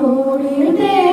করে দে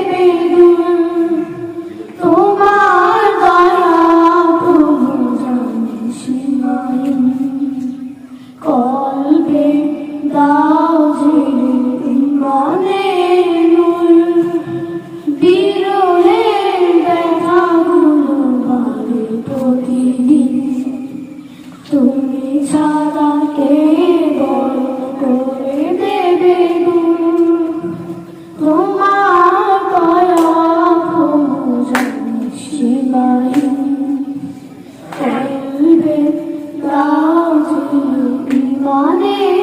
দাও তুমি মনে